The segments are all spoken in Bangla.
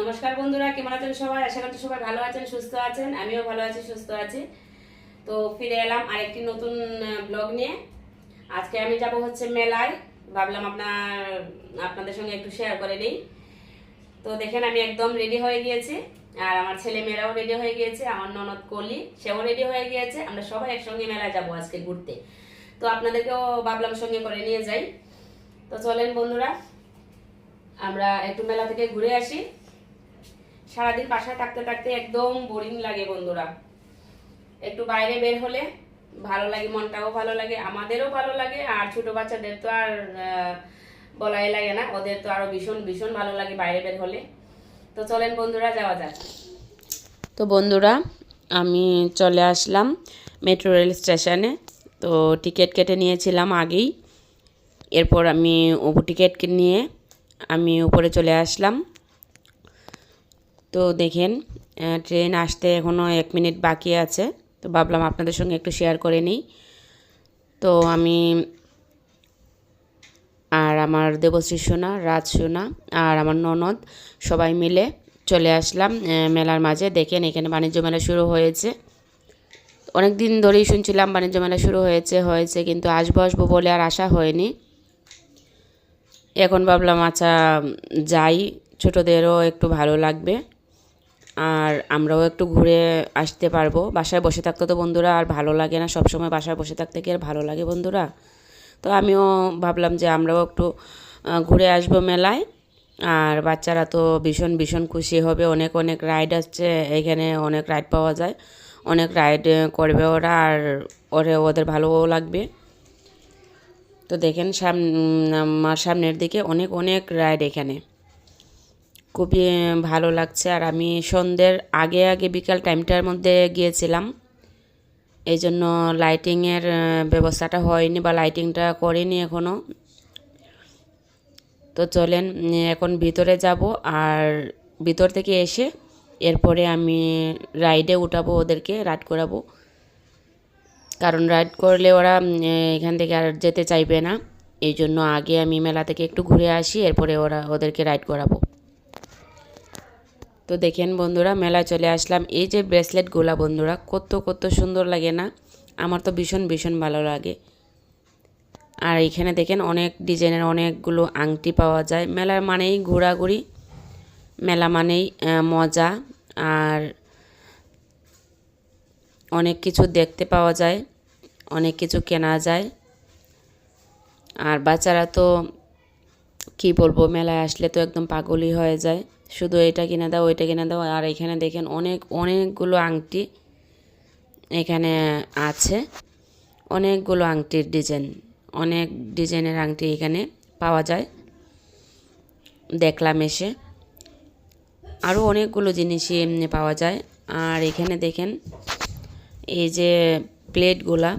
নমস্কার বন্ধুরা, কেমন আছেন সবাই? আশা করছি সবাই ভালো আছেন, সুস্থ আছেন। আমিও ভালো আছি, সুস্থ আছি। তো ফিরে এলাম আরেকটি নতুন ব্লগ নিয়ে। আজকে আমি যাব হচ্ছে মেলায়। ভাবলাম আপনার, আপনাদের সঙ্গে একটু শেয়ার করে নিই। তো দেখেন, আমি একদম রেডি হয়ে গিয়েছি। আর আমার ছেলে মেয়েরাও রেডি হয়ে গিয়েছে, আমার ননদ কলি, সেও রেডি হয়ে গিয়েছে। আমরা সবাই একসঙ্গে মেলায় যাব আজকে ঘুরতে। তো আপনাদেরকেও ভাবলাম সঙ্গে করে নিয়ে যাই। তো চলেন বন্ধুরা, আমরা একটু মেলা থেকে ঘুরে আসি। সারাদিন বাসায় থাকতে থাকতে একদম বোরিং লাগে বন্ধুরা। একটু বাইরে বের হলে ভালো লাগে, মনটাও ভালো লাগে, আমাদেরও ভালো লাগে, আর ছোট বাচ্চাদের তো আর বলাই লাগে না, ওদের তো আরও ভীষণ ভীষণ ভালো লাগে বাইরে বের হলে। তো চলেন বন্ধুরা, যাওয়া যাক। তো বন্ধুরা, আমি চলে আসলাম মেট্রো রেল স্টেশনে। তো টিকিট কেটে নিয়েছিলাম আগেই। এরপর আমি টিকিট নিয়ে আমি উপরে চলে আসলাম। তো দেখেন ট্রেন আসতে এখনও এক মিনিট বাকি আছে। তো ভাবলাম আপনাদের সঙ্গে একটু শেয়ার করে নিই। তো আমি আর আমার দেবশ্রী সোনা, রাজ সোনা আর আমার ননদ সবাই মিলে চলে আসলাম মেলার মাঝে। দেখেন, এখানে বাণিজ্য মেলা শুরু হয়েছে। অনেক দিন ধরেই শুনছিলাম বাণিজ্য মেলা শুরু হয়েছে হয়েছে, কিন্তু আসব আসব বলে আর আসা হয়নি। এখন ভাবলাম আচ্ছা যাই। ছোটোদেরও একটু ভালো লাগবে। আর আমরাও একটু ঘুরে আসতে পারব। বাসায় বসে থাকতে তো বন্ধুরা আর ভালো লাগে না। সবসময় বাসায় বসে থাকতে কি আর ভালো লাগে বন্ধুরা? তো আমিও ভাবলাম যে আমরাও একটু ঘুরে আসব মেলায়। আর বাচ্চারা তো ভীষণ ভীষণ খুশি হবে। অনেক অনেক রাইড আসছে। এখানে অনেক রাইড পাওয়া যায়। অনেক রাইড করবে ওরা আর ওরে, ওদের ভালোও লাগবে। তো দেখেন সাম আমার সামনের দিকে অনেক অনেক রাইড এখানে। খুবই ভালো লাগছে। আর আমি সন্ধ্যের আগে আগে বিকাল টাইমটার মধ্যে গিয়েছিলাম। এই জন্য লাইটিংয়ের ব্যবস্থাটা হয়নি বা লাইটিংটা করিনি এখনও তো চলেন এখন ভিতরে যাব। আর ভিতর থেকে এসে এরপরে আমি রাইডে উঠাবো ওদেরকে, রাইড করাবো। কারণ রাইড করলে ওরা এখান থেকে আর যেতে চাইবে না। এই জন্য আগে আমি মেলা থেকে একটু ঘুরে আসি, এরপরে ওরা ওদেরকে রাইড করাবো। তো দেখেন বন্ধুরা, মেলায় চলে আসলাম। এই যে ব্রেসলেটগুলা বন্ধুরা, কত কত সুন্দর লাগে না? আমার তো ভীষণ ভীষণ ভালো লাগে। আর এখানে দেখেন অনেক ডিজাইনের অনেকগুলো আংটি পাওয়া যায়। মেলার মানেই ঘোরাঘুরি, মেলা মানেই মজা, আর অনেক কিছু দেখতে পাওয়া যায়, অনেক কিছু কেনা যায়। আর বাচ্চারা তো, কি বলব, মেলায় আসলে তো একদম পাগলই হয়ে যায়। শুধু এটা কিনে দাও, ওইটা কিনে দাও। আর এখানে দেখেন অনেক, অনেকগুলো আংটি এখানে আছে। অনেকগুলো আংটির ডিজাইন, অনেক ডিজাইনের আংটি এখানে পাওয়া যায়। দেখলাম এসে। আরও অনেকগুলো জিনিসই এমনি পাওয়া যায়। আর এখানে দেখেন এই যে প্লেটগুলা,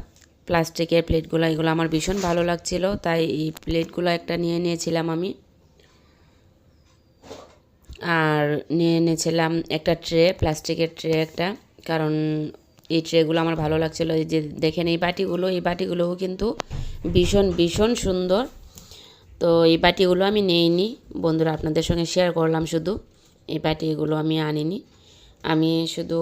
প্লাস্টিকের প্লেটগুলো, এগুলো আমার ভীষণ ভালো লাগছিল। তাই এই প্লেটগুলো একটা নিয়ে নিয়েছিলাম আমি। আর নিয়ে এনেছিলাম একটা ট্রে, প্লাস্টিকের ট্রে একটা, কারণ এই ট্রেগুলো আমার ভালো লাগছিল। এই যে দেখেন, এই বাটিগুলো, এই বাটিগুলোও কিন্তু ভীষণ ভীষণ সুন্দর। তো এই বাটিগুলো আমি নেইনি। বন্ধুরা, আপনাদের সঙ্গে শেয়ার করলাম শুধু। এই বাটিগুলো আমি আনিনি। আমি শুধু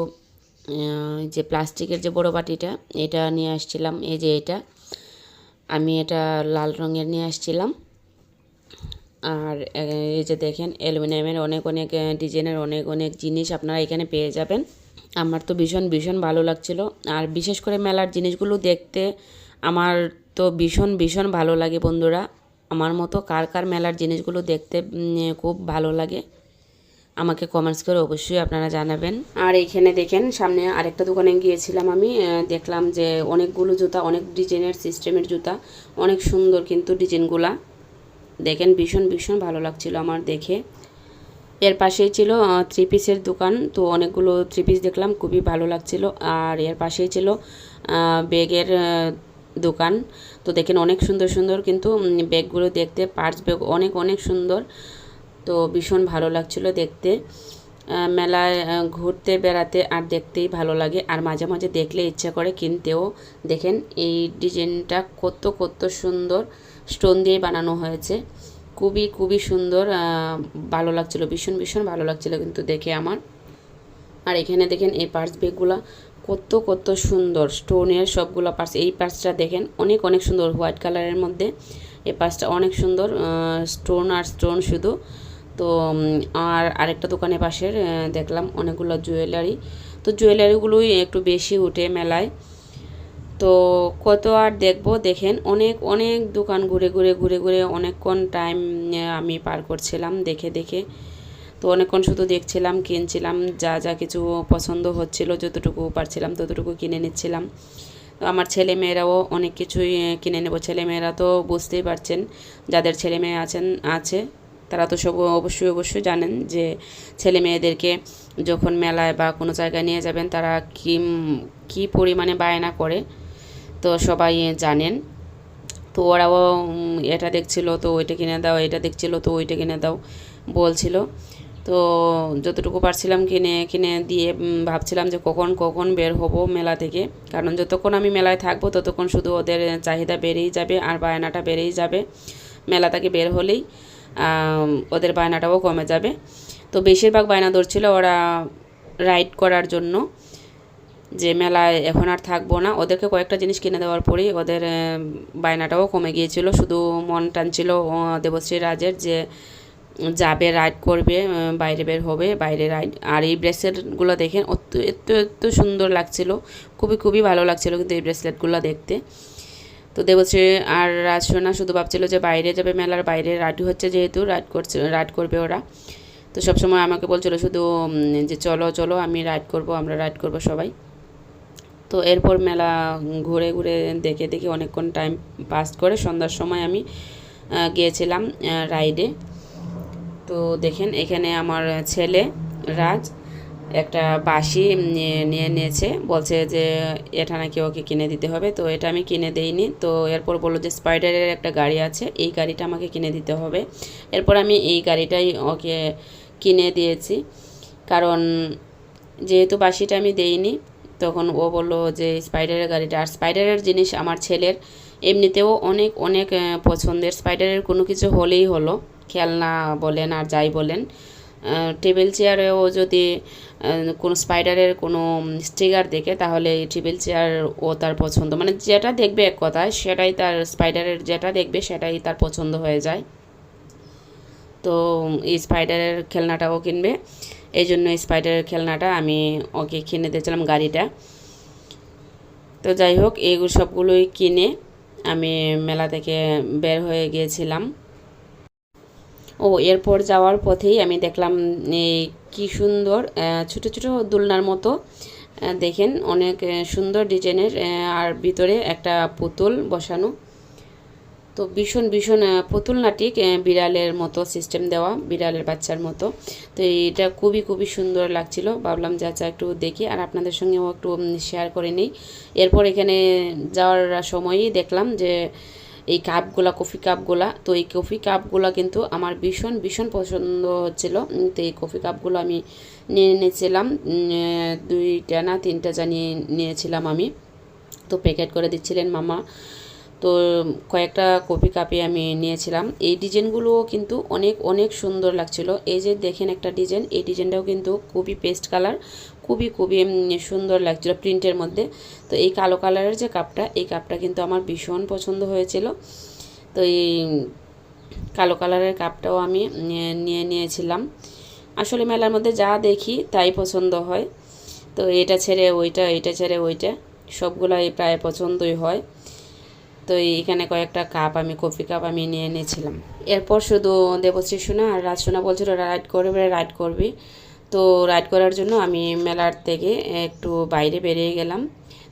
যে প্লাস্টিকের যে বড় বাটিটা, এটা নিয়ে আসছিলাম। এই যে এটা, আমি এটা লাল রঙের নিয়ে আসছিলাম। আর এই যে দেখেন অ্যালুমিনিয়ামের অনেক অনেক ডিজাইনের অনেক অনেক জিনিস আপনারা এখানে পেয়ে যাবেন। আমার তো ভীষণ ভীষণ ভালো লাগছিল। আর বিশেষ করে মেলার জিনিসগুলো দেখতে আমার তো ভীষণ ভীষণ ভালো লাগে বন্ধুরা। আমার মতো কার কার মেলার জিনিসগুলো দেখতে খুব ভালো লাগে, আমাকে কমেন্টস করে অবশ্যই আপনারা জানাবেন। আর এইখানে দেখেন, সামনে আরেকটা দোকানে গিয়েছিলাম আমি দেখলাম যে অনেকগুলো জুতা, অনেক ডিজাইনের সিস্টেমের জুতা, অনেক সুন্দর কিন্তু ডিজাইনগুলা। দেখেন ভীষণ ভীষণ ভালো লাগছিল আমার দেখে। এর পাশেই ছিল থ্রি পিসের দোকান, তো অনেকগুলো থ্রি পিস দেখলাম, খুবই ভালো লাগছিল। আর এর পাশেই ছিল ব্যাগের দোকান। তো দেখেন অনেক সুন্দর সুন্দর কিন্তু ব্যাগগুলো দেখতে পার্স ব্যাগ অনেক অনেক সুন্দর। তো ভীষণ ভালো লাগছিল দেখতে। মেলায় ঘুরতে, বেড়াতে আর দেখতেই ভালো লাগে। আর মাঝে মাঝে দেখলে ইচ্ছা করে কিনতেও। দেখেন এই ডিজাইনটা কত কত সুন্দর। স্টোন দিয়ে বানানো হয়েছে। খুবই খুবই সুন্দর ভালো লাগছিল, ভীষণ ভীষণ ভালো লাগছিল কিন্তু দেখে আমার। আর এখানে দেখেন এই পার্স ব্যাগগুলো, কত কত সুন্দর, স্টোনের সবগুলো পার্স। এই পার্সটা দেখেন, অনেক অনেক সুন্দর, হোয়াইট কালারের মধ্যে। এই পার্সটা অনেক সুন্দর স্টোন আর স্টোন শুধু। তো আর আরেকটা দোকানের পাশের দেখলাম অনেকগুলো জুয়েলারি। তো জুয়েলারিগুলোই একটু বেশি উঠে মেলায়। তো কত আর দেখব? দেখেন অনেক অনেক দোকান ঘুরে ঘুরে ঘুরে ঘুরে অনেকক্ষণ টাইম আমি পার করছিলাম দেখে দেখে। তো অনেকক্ষণ শুধু দেখছিলাম, কিনছিলাম, যা যা কিছু পছন্দ হচ্ছিল, যতটুকু পারছিলাম ততটুকু কিনে নিচ্ছিলাম। তো আমার ছেলে মেয়েরাও অনেক কিছুই কিনে নেব। ছেলে মেয়েরা তো বুঝতেই পারছেন, যাদের ছেলে মেয়ে আছেন, আছে, তারা তো সব অবশ্যই অবশ্যই জানেন যে ছেলে মেয়েদেরকে যখন মেলায় বা কোনো জায়গায় নিয়ে যাবেন, তারা কি, কী পরিমাণে বায়না করে তো সবাই জানেন। তো ওরাও এটা দেখছিল, তো ওইটা কিনে দাও, এটা দেখছিল, তো ওইটা কিনে দাও বলছিল। তো যতটুকু পারছিলাম কিনে কিনে দিয়ে ভাবছিলাম যে কখন কখন বের হব মেলা থেকে। কারণ যতক্ষণ আমি মেলায় থাকব, ততক্ষণ শুধু ওদের চাহিদা বেড়েই যাবে আর বায়নাটা বেড়েই যাবে। মেলা থেকে বের হলেই ওদের বায়নাটাও কমে যাবে। তো বেশিরভাগ বায়না ধরছিল ওরা রাইড করার জন্য। যে মেলায় এখন আর থাকব না। ওদেরকে কয়েকটা জিনিস কিনে দেওয়ার পরেই ওদের বায়নাটাও কমে গিয়েছিল। শুধু মন টানছিল দেবশ্রী রাজের যে যাবে, রাইড করবে বাইরে বের হবে, বাইরে রাইড। আর এই ব্রেসলেটগুলো দেখেন, অত, এত এত সুন্দর লাগছিল। খুবই খুবই ভালো লাগছিল কিন্তু এই ব্রেসলেটগুলো দেখতে। তো দেবশ্রী আর রাজসোনা শুধু ভাবছিল যে বাইরে যাবে মেলার, বাইরে রাইড হচ্ছে যেহেতু, রাইড করছে, রাইড করবে ওরা। তো সবসময় আমাকে বলছিল শুধু যে চলো চলো, আমি রাইড করব, আমরা রাইড করব সবাই। তো এরপর মেলা ঘুরে ঘুরে দেখে দেখে অনেকক্ষণ টাইম পাস করে সন্ধ্যার সময় আমি গিয়েছিলাম রাইডে তো দেখেন এখানে আমার ছেলে রাজ একটা বাঁশি নিয়ে নিয়ে নিয়েছে। বলছে যে, এটা নাকি ওকে কিনে দিতে হবে। তো এটা আমি কিনে দেইনি। তো এরপর বলল যে স্পাইডারের একটা গাড়ি আছে। এই গাড়িটা আমাকে কিনে দিতে হবে। এরপর আমি এই গাড়িটাই ওকে কিনে দিয়েছি। কারণ যেহেতু বাঁশিটা আমি দেইনি তখন ও বলল যে স্পাইডারের গাড়িটা। আর স্পাইডারের জিনিস আমার ছেলের। এমনিতেও অনেক অনেক পছন্দের। স্পাইডারের কোনো কিছু হলেই হলো। খেলনা বলেন আর যাই বলেন। টেবিল চেয়ারেও যদি কোনো স্পাইডারের কোনো স্টিকার দেখে, তাহলে টেবিল চেয়ার ও তার পছন্দ। মানে যেটা দেখবে এক কথায়, সেটাই তার স্পাইডারের যেটা দেখবে, সেটাই তার পছন্দ হয়ে যায়। তো, এই স্পাইডারের খেলনাটাও কিনবে। এই জন্য স্পাইডারের খেলনাটা আমি ওকে কিনে দিয়েছিলাম গাড়িটা। তো যাই হোক এইগুলো সবগুলোই কিনে আমি মেলা থেকে বের হয়ে গিয়েছিলাম। ও, এরপর যাওয়ার পথেই আমি দেখলাম, এই কি সুন্দর ছোট ছোট দোলনার মতো। দেখেন, অনেক সুন্দর ডিজাইনের আর ভিতরে একটা পুতুল বসানো। তো ভীষণ ভীষণ পুতুল নাটিক বিড়ালের মতো সিস্টেম দেওয়া, বিড়ালের বাচ্চার মতো। তো এটা খুবই খুবই সুন্দর লাগছিল। ভাবলাম যে আচ্ছা একটু দেখি। আর আপনাদের সঙ্গেও একটু শেয়ার করে নিই। এরপর এখানে যাওয়ার সময়ই দেখলাম যে এই কাপগুলা, কফি কাপগুলা, তো এই কফি কাপগুলা কিন্তু আমার ভীষণ ভীষণ পছন্দ হচ্ছিল। তো এই কফি কাপগুলো আমি নিয়ে নিয়েছিলাম। দুইটা না তিনটা জানিয়ে নিয়েছিলাম আমি। তো প্যাকেট করে দিচ্ছিলেন মামা। তো কয়েকটা কপি কাপে আমি নিয়েছিলাম। এই ডিজাইনগুলোও কিন্তু অনেক অনেক সুন্দর লাগছিল। এই যে দেখেন একটা ডিজাইন, এই ডিজাইনটাও কিন্তু খুবই পেস্ট কালার, খুবই খুবই সুন্দর লাগছিল প্রিন্টের মধ্যে। তো এই কালো কালারের যে কাপটা, এই কাপটা কিন্তু আমার ভীষণ পছন্দ হয়েছিল। তো এই কালো কালারের কাপটাও আমি নিয়ে নিয়ে নিয়েছিলাম। আসলে মেলার মধ্যে যা দেখি তাই পছন্দ হয়। তো এটা ছেড়ে ওইটা, এটা ছেড়ে ওইটা, সবগুলাই প্রায় পছন্দই হয়। তো এইখানে কয়েকটা কাপ আমি কফি কাপ আমি নিয়ে নিয়েছিলাম এরপর শুধু দেবশ্রী সোনা আর রাজ সোনা বলছিল রাইড করবে রাইড করবি। তো রাইড করার জন্য আমি মেলার থেকে একটু বাইরে বেরিয়ে গেলাম।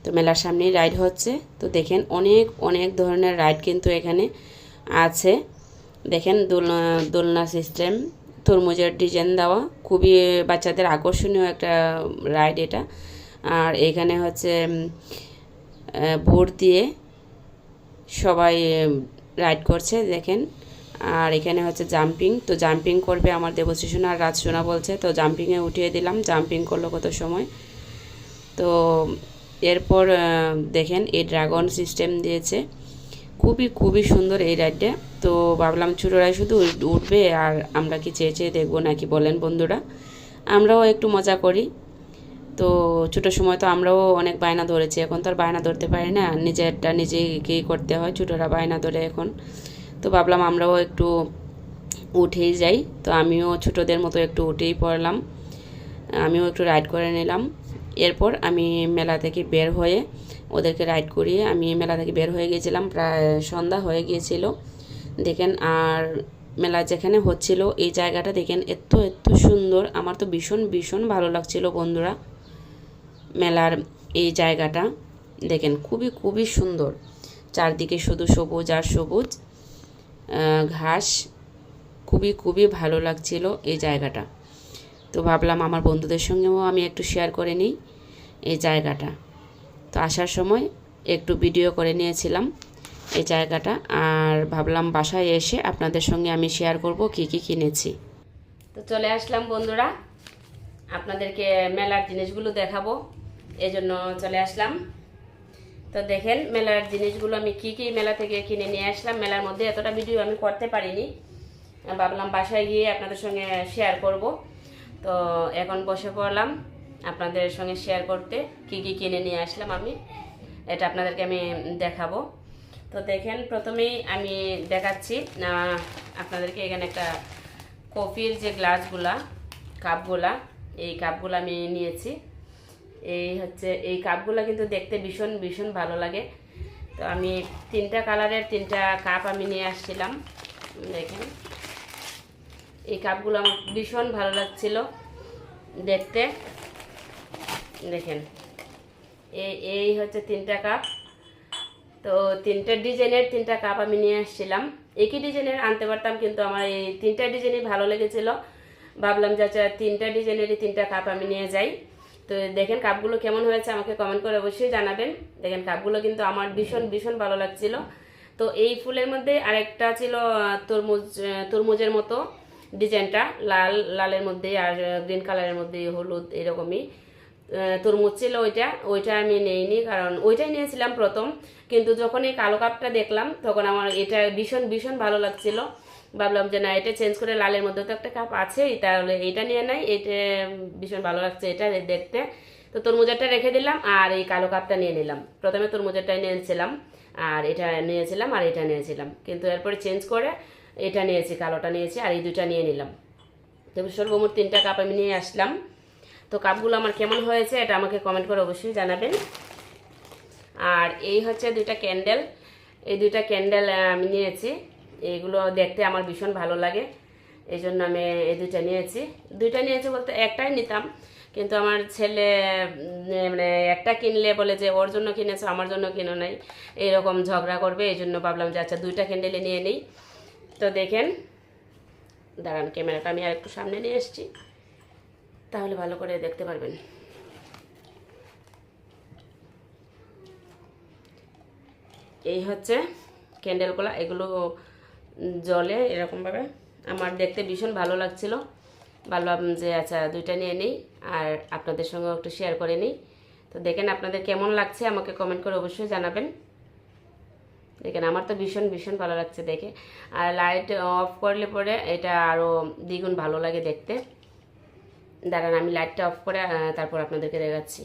তো মেলার সামনেই রাইড হচ্ছে। তো দেখেন অনেক অনেক ধরনের রাইড কিন্তু এখানে আছে। দেখেন দোলনা দোলনা সিস্টেম তরমুজের ডিজাইন দেওয়া। খুবই বাচ্চাদের আকর্ষণীয় একটা রাইড এটা। আর এখানে হচ্ছে বোর্ড দিয়ে সবাই রাইড করছে, দেখেন। আর এখানে হচ্ছে জাম্পিং তো জাম্পিং করবে আমার দেবশ্রী আর রাজ সোনা বলছে, তো জাম্পিংয়ে উঠিয়ে দিলাম জাম্পিং করল কত সময়। তো এরপর দেখেন, এই ড্রাগন সিস্টেম দিয়েছে। খুবই খুবই সুন্দর এই রাইডটা তো ভাবলাম ছোটোরাই শুধু উঠবে আর আমরা কি চেয়ে চেয়ে দেখব নাকি বলেন বন্ধুরা। আমরাও একটু মজা করি। তো ছোটো সময় তো আমরাও অনেক বায়না ধরেছি, এখন তো আর বায়না ধরতে পারি না। নিজেরটা নিজেকেই করতে হয়, ছোটোরা বায়না ধরে এখন। তো ভাবলাম আমরাও একটু উঠেই যাই, তো আমিও ছোটোদের মতো একটু উঠেই পড়লাম। আমিও একটু রাইড করে নিলাম। এরপর আমি মেলা থেকে বের হয়ে ওদেরকে রাইড করিয়ে আমি মেলা থেকে বের হয়ে গিয়েছিলাম প্রায় সন্ধ্যা হয়ে গিয়েছিল। দেখেন আর মেলা যেখানে হচ্ছিল, এই জায়গাটা দেখেন এত এত সুন্দর। আমার তো ভীষণ ভীষণ ভালো লাগছিল বন্ধুরা। মেলার এই জায়গাটা। দেখেন, খুবই খুবই সুন্দর। চারদিকে শুধু সবুজ আর সবুজ। ঘাস। খুবই খুবই ভালো লাগছিল এই জায়গাটা। তো ভাবলাম আমার বন্ধুদের সঙ্গেও আমি একটু শেয়ার করে নিই এই জায়গাটা। তো আসার সময় একটু ভিডিও করে নিয়েছিলাম এই জায়গাটা। আর ভাবলাম বাসায় এসে আপনাদের সঙ্গে আমি শেয়ার করব কি কি কিনেছি। তো চলে আসলাম বন্ধুরা। আপনাদেরকে মেলার জিনিসগুলো দেখাবো। এই জন্য চলে আসলাম। তো দেখেন, মেলার জিনিসগুলো আমি কি কি মেলা থেকে কিনে নিয়ে আসলাম। মেলার মধ্যে এতটা ভিডিও আমি করতে পারিনি। ভাবলাম বাসায় গিয়ে আপনাদের সঙ্গে শেয়ার করব। তো এখন বসে পড়লাম আপনাদের সঙ্গে শেয়ার করতে, কি কি কিনে নিয়ে আসলাম আমি, এটা আপনাদেরকে আমি দেখাবো। তো দেখেন, প্রথমেই আমি দেখাচ্ছি আপনাদেরকে এখানে একটা কফির যে গ্লাসগুলা কাপগুলা এই কাপগুলো আমি নিয়েছি। এই হচ্ছে, এই কাপগুলো কিন্তু দেখতে ভীষণ ভীষণ ভালো লাগে। তো আমি তিনটা কালারের তিনটা কাপ আমি নিয়ে আসছিলাম। দেখেন। এই কাপগুলো আমার ভীষণ ভালো লাগছিল দেখতে। দেখেন। এই এই হচ্ছে তিনটা কাপ। তো তিনটা ডিজাইনের তিনটা কাপ আমি নিয়ে আসছিলাম। একই ডিজাইনের আনতে পারতাম, কিন্তু আমার এই তিনটা ডিজাইনই ভালো লেগেছিল। ভাবলাম যে আচ্ছা তিনটা ডিজাইনেরই তিনটা কাপ আমি নিয়ে যাই। তো দেখেন কাপগুলো কেমন হয়েছে আমাকে কমেন্ট করে অবশ্যই জানাবেন। দেখেন কাপগুলো কিন্তু আমার ভীষণ ভীষণ ভালো লাগছিল। তো এই ফুলের মধ্যে আরেকটা ছিল তরমুজ তরমুজের মতো ডিজাইনটা। লাল, লালের মধ্যে আর গ্রিন কালারের মধ্যে হলুদ এরকমই। তরমুজ ছিল ওইটা ওইটা আমি নেইনি কারণ ওইটাই নিয়েছিলাম প্রথম। কিন্তু যখন এই কালো কাপটা দেখলাম, তখন আমার এটা ভীষণ ভীষণ ভালো লাগছিল। ভাবলাম যে না, এটা চেঞ্জ করে লালের মধ্যে তো একটা কাপ আছেই, তাহলে এটা নিয়ে নাই, এটা ভীষণ ভালো লাগছে এটা দেখতে। তো তরমুজারটা রেখে দিলাম আর এই কালো কাপটা নিয়ে নিলাম। প্রথমে তরমুজারটাই নিয়েছিলাম আর এটা নিয়েছিলাম আর এটা নিয়েছিলাম। কিন্তু এরপরে চেঞ্জ করে এটা নিয়েছি, কালোটা নিয়েছি আর এই দুইটা নিয়ে নিলাম। তো সর্বমোট তিনটা কাপ আমি নিয়ে আসলাম। তো কাপগুলো আমার কেমন হয়েছে এটা আমাকে কমেন্ট করে অবশ্যই জানাবেন। আর এই হচ্ছে দুইটা ক্যান্ডেল এই দুইটা ক্যান্ডেল আমি নিয়েছি। এইগুলো দেখতে আমার ভীষণ ভালো লাগে। এই জন্য আমি এই দুইটা নিয়েছি। দুইটা নিয়েছি বলতে একটাই নিতাম, কিন্তু আমার ছেলে মানে একটা কিনলে বলে যে, ওর জন্য কিনেছো, আমার জন্য কিনো নাই। এইরকম ঝগড়া করবে, এই জন্য ভাবলাম যে আচ্ছা দুইটা ক্যান্ডেলে নিয়ে নিই। তো দেখেন, দাঁড়ান, ক্যামেরাটা আমি আর একটু সামনে নিয়ে এসেছি তাহলে ভালো করে দেখতে পারবেন। এই হচ্ছে ক্যান্ডেলগুলো, এগুলো জলে এরকমভাবে। আমার দেখতে ভীষণ ভালো লাগছিল। ভাবলাম যে আচ্ছা দুইটা নিয়ে নিই আর আপনাদের সঙ্গে একটু শেয়ার করে নিই। তো দেখেন আপনাদের কেমন লাগছে, আমাকে কমেন্ট করে অবশ্যই জানাবেন। দেখেন, আমার তো ভীষণ ভীষণ ভালো লাগছে দেখে। আর লাইট অফ করলে পরে এটা আরও দ্বিগুণ ভালো লাগে দেখতে। দাঁড়ান, আমি লাইটটা অফ করে তারপর আপনাদেরকে দেখাচ্ছি।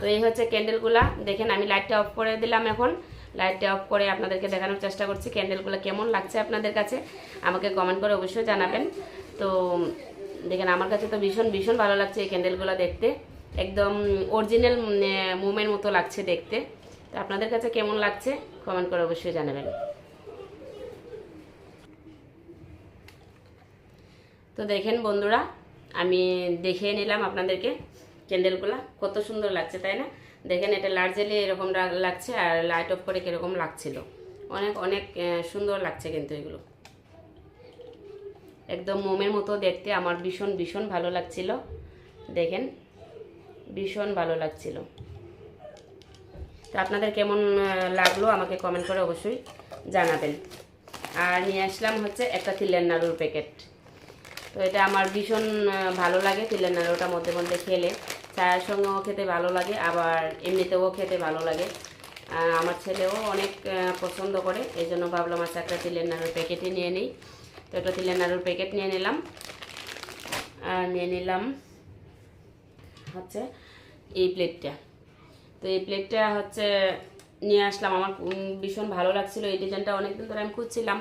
তো এই হচ্ছে ক্যান্ডেলগুলা দেখেন, আমি লাইটটা অফ করে দিলাম এখন। লাইটটা অফ করে আপনাদেরকে দেখানোর চেষ্টা করছি ক্যান্ডেলগুলো কেমন লাগছে আপনাদের কাছে, আমাকে কমেন্ট করে অবশ্যই জানাবেন। তো, দেখেন, আমার কাছে তো ভীষণ ভীষণ ভালো লাগছে এই ক্যান্ডেলগুলো দেখতে। একদম অরিজিনাল মোমের মতো লাগছে দেখতে। তো আপনাদের কাছে কেমন লাগছে কমেন্ট করে অবশ্যই জানাবেন। তো দেখেন বন্ধুরা, আমি দেখিয়ে নিলাম আপনাদেরকে ক্যান্ডেলগুলো। কত সুন্দর লাগছে, তাই না? দেখেন এটা লার্জেলি এরকম লাগছে আর লাইট অফ করে কীরকম লাগছিল। অনেক অনেক সুন্দর লাগছে কিন্তু এগুলো। একদম মোমের মতো দেখতে, আমার ভীষণ ভীষণ ভালো লাগছিল। দেখেন, ভীষণ ভালো লাগছিল। তো আপনাদের কেমন লাগল আমাকে কমেন্ট করে অবশ্যই জানাবেন। আর নিয়ে আসলাম হচ্ছে একটা তিলের নাড়ুর প্যাকেট তো এটা আমার ভীষণ ভালো লাগে তিলের নাড়ুটা মধ্যে মধ্যে খেলে। চায়ের সঙ্গেও খেতে ভালো লাগে আবার এমনিতেও খেতে ভালো লাগে। আমার ছেলেও অনেক পছন্দ করে এই জন্য ভাবলাম আচ্ছা একটা তিলের নাড়ুর প্যাকেটই নিয়ে নিই। তো একটা তিলের নাড়ুর প্যাকেট নিয়ে নিলাম। আর নিয়ে নিলাম হচ্ছে এই প্লেটটা তো এই প্লেটটা হচ্ছে নিয়ে আসলাম। আমার ভীষণ ভালো লাগছিল। এই ডিজাইনটা অনেকদিন ধরে আমি খুঁজছিলাম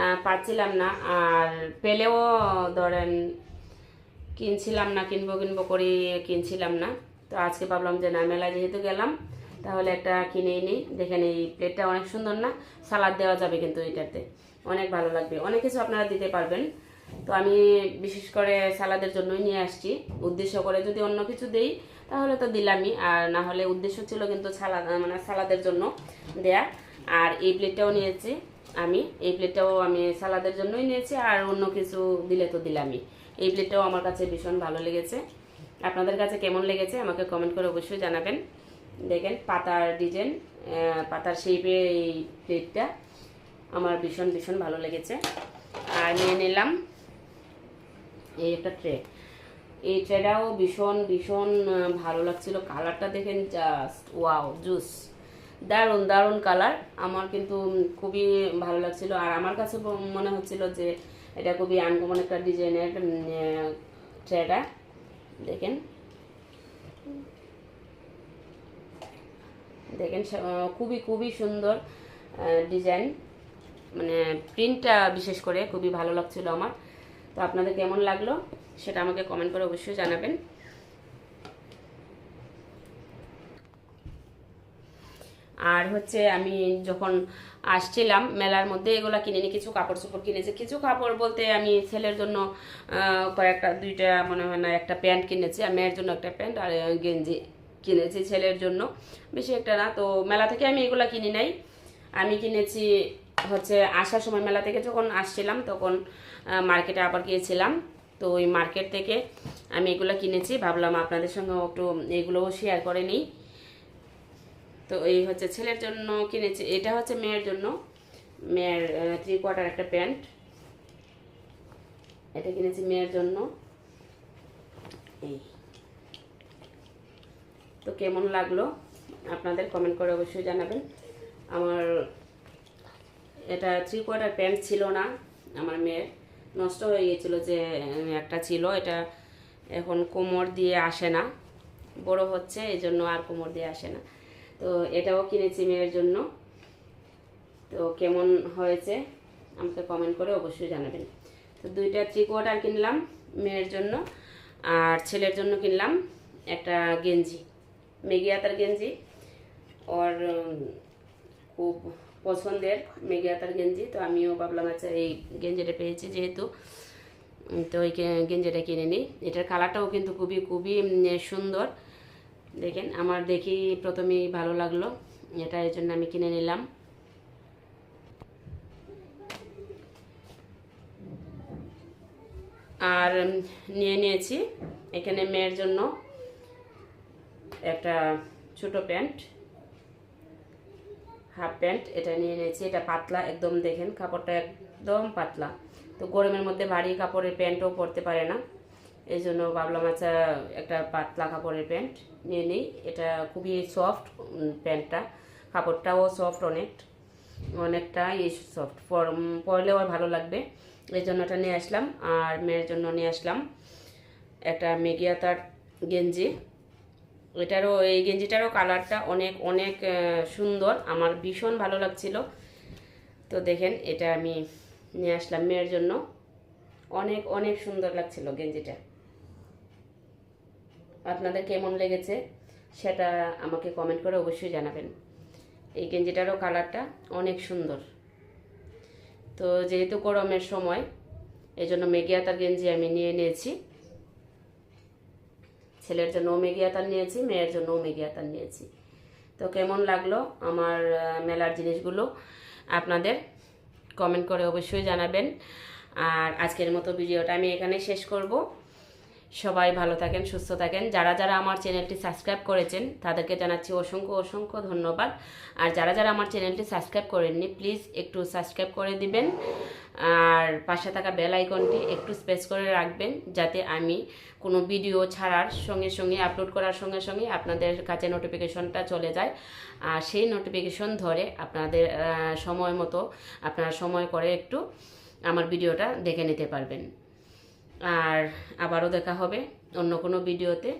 আহ, পাচ্ছিলাম না। আর পেলেও ধরেন কিনছিলাম না, কিনবো কিনবো করে কিনছিলাম না। তো আজকে ভাবলাম যে না, মেলায় যেহেতু গেলাম, তাহলে একটা কিনেই নিই। দেখেন এই প্লেটটা অনেক সুন্দর না? সালাদ দেওয়া যাবে কিন্তু এটাতে। অনেক ভালো লাগবে। অনেক কিছু আপনারা দিতে পারবেন। তো আমি বিশেষ করে সালাদের জন্যই নিয়ে আসছি। উদ্দেশ্য করে যদি অন্য কিছু দেই, তাহলে তো দিলামই। আর না হলে উদ্দেশ্য ছিল কিন্তু সালাদ মানে সালাদের জন্য দেয়া। আর এই প্লেটটাও নিয়েছি। আমি। এই প্লেটটাও আমি সালাদের জন্যই নিয়েছি, আর অন্য কিছু দিলে তো দিলামই। এই প্লেটটাও আমার কাছে ভীষণ ভালো লেগেছে। আপনাদের কাছে কেমন লেগেছে আমাকে কমেন্ট করে অবশ্যই জানাবেন। দেখেন, পাতার ডিজাইন পাতার শেপে এই প্লেটটা আমার ভীষণ ভীষণ ভালো লেগেছে। আর নিয়ে নিলাম এই একটা ট্রে এই ট্রেটাও ভীষণ ভীষণ ভালো লাগছিল। কালারটা দেখেন জাস্ট ওয়াও জুস দারুণ দারুণ কালার আমার কিন্তু খুবই ভালো লাগছিল। আর আমার কাছে মনে হচ্ছিল যে এটা খুবই আনকমন একটা ডিজাইনের ট্রেটা দেখেন। দেখেন খুবই খুবই সুন্দর ডিজাইন মানে প্রিন্টটা বিশেষ করে খুবই ভালো লাগছিল আমার। তো আপনাদের কেমন লাগল সেটা আমাকে কমেন্ট করে অবশ্যই জানাবেন। আর হচ্ছে আমি যখন আসছিলাম মেলার মধ্যে এগুলো কিনে কিছু কাপড় চোপড় কিনেছি। কিছু কাপড় বলতে আমি ছেলের জন্য কয়েকটা, দুইটা মনে হয় না, একটা প্যান্ট কিনেছি, আর মেয়ের জন্য একটা প্যান্ট আর গেঞ্জি কিনেছি ছেলের জন্য। বেশি একটা না, তো মেলা থেকে আমি এগুলো কিনি নাই। আমি কিনেছি হচ্ছে আসার সময় মেলা থেকে যখন আসছিলাম তখন মার্কেটে আবার গিয়েছিলাম। তো ওই মার্কেট থেকে আমি এগুলো কিনেছি। ভাবলাম আপনাদের সঙ্গে একটু এগুলোও শেয়ার করে নিই। তো এই হচ্ছে ছেলের জন্য কিনেছি, এটা হচ্ছে মেয়ের জন্য, মেয়ের থ্রি কোয়ার্টার একটা প্যান্ট। এটা কিনেছি মেয়ের জন্য। এই। তো কেমন লাগল? আপনাদের কমেন্ট করে অবশ্যই জানাবেন। আমার এটা থ্রি কোয়ার্টার প্যান্ট ছিল না, আমার মেয়ের। নষ্ট হয়ে গিয়েছিল যে একটা ছিল, এটা এখন কোমর দিয়ে আসে না। বড় হচ্ছে এই জন্য আর কোমর দিয়ে আসে না। তো এটাও কিনেছি মেয়ের জন্য। তো কেমন হয়েছে আমাকে কমেন্ট করে অবশ্যই জানাবেন। তো দুইটা থ্রি কোয়ার্টার কিনলাম মেয়ের জন্য আর ছেলের জন্য কিনলাম একটা গেঞ্জি মেগি হাতার গেঞ্জি ওর খুব পছন্দের মেগি হাতার গেঞ্জি। তো আমিও ভাবলাম আচ্ছা এই গেঞ্জিটা পেয়েছি যেহেতু তো ওই গেঞ্জিটা কিনে নিই। এটার কালারটাও কিন্তু খুবই খুবই সুন্দর। দেখেন, আমার দেখি প্রথমেই ভালো লাগল। এটা এই জন্য আমি কিনে নিলাম। আর নিয়ে নিয়েছি এখানে মেয়ের জন্য একটা ছোট প্যান্ট, হাফ প্যান্ট, এটা নিয়ে নিয়েছি। এটা পাতলা, একদম দেখেন, কাপড়টা একদম পাতলা। তো গরমের মধ্যে ভারী কাপড়ের প্যান্টও পরতে পারে না। এই জন্য ভাবলাম আচ্ছা একটা পাতলা কাপড়ের প্যান্ট নিয়ে নিই। এটা খুবই সফট প্যান্টটা। কাপড়টাও সফট অনেক, অনেকটা এই সফট। পরলেও আর ভালো লাগবে। এই জন্য এটা নিয়ে আসলাম। আর মেয়ের জন্য নিয়ে আসলাম একটা মেগিয়াতার গেঞ্জি। এটারও, এই গেঞ্জিটারও কালারটা অনেক অনেক সুন্দর। আমার ভীষণ ভালো লাগছিল। তো দেখেন, এটা আমি নিয়ে আসলাম মেয়ের জন্য। অনেক অনেক সুন্দর লাগছিল গেঞ্জিটা। আপনাদের কেমন লেগেছে সেটা আমাকে কমেন্ট করে অবশ্যই জানাবেন। এই গেঞ্জিটারও কালারটা অনেক সুন্দর। তো যেহেতু গরমের সময় এই জন্য মেগিয়াতার গেঞ্জি আমি নিয়ে নিয়েছি। ছেলের জন্য মেগিয়াতার নিয়েছি, মেয়ের জন্য মেগিয়াতার নিয়েছি। তো কেমন লাগল আমার মেলার জিনিসগুলো আপনাদের কমেন্ট করে অবশ্যই জানাবেন। আর আজকের মতো ভিডিওটা আমি এখানে শেষ করব। সবাই ভালো থাকেন, সুস্থ থাকেন। যারা যারা আমার চ্যানেলটি সাবস্ক্রাইব করেছেন, তাদেরকে জানাচ্ছি অসংখ্য অসংখ্য ধন্যবাদ। আর যারা যারা আমার চ্যানেলটি সাবস্ক্রাইব করেননি, প্লিজ একটু সাবস্ক্রাইব করে দিবেন। আর পাশে থাকা বেল আইকনটি একটু স্পেস করে রাখবেন, যাতে আমি কোনো ভিডিও ছাড়ার সঙ্গে সঙ্গে, আপলোড করার সঙ্গে সঙ্গে আপনাদের কাছে নোটিফিকেশনটা চলে যায়। আর সেই নোটিফিকেশন ধরে আপনাদের সময় মতো, আপনারা সময় করে একটু আমার ভিডিওটা দেখে নিতে পারবেন। আর আবারও দেখা হবে অন্য কোনো ভিডিওতে।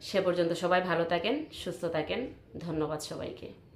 সে পর্যন্ত সবাই ভালো থাকেন, সুস্থ থাকেন। ধন্যবাদ সবাইকে।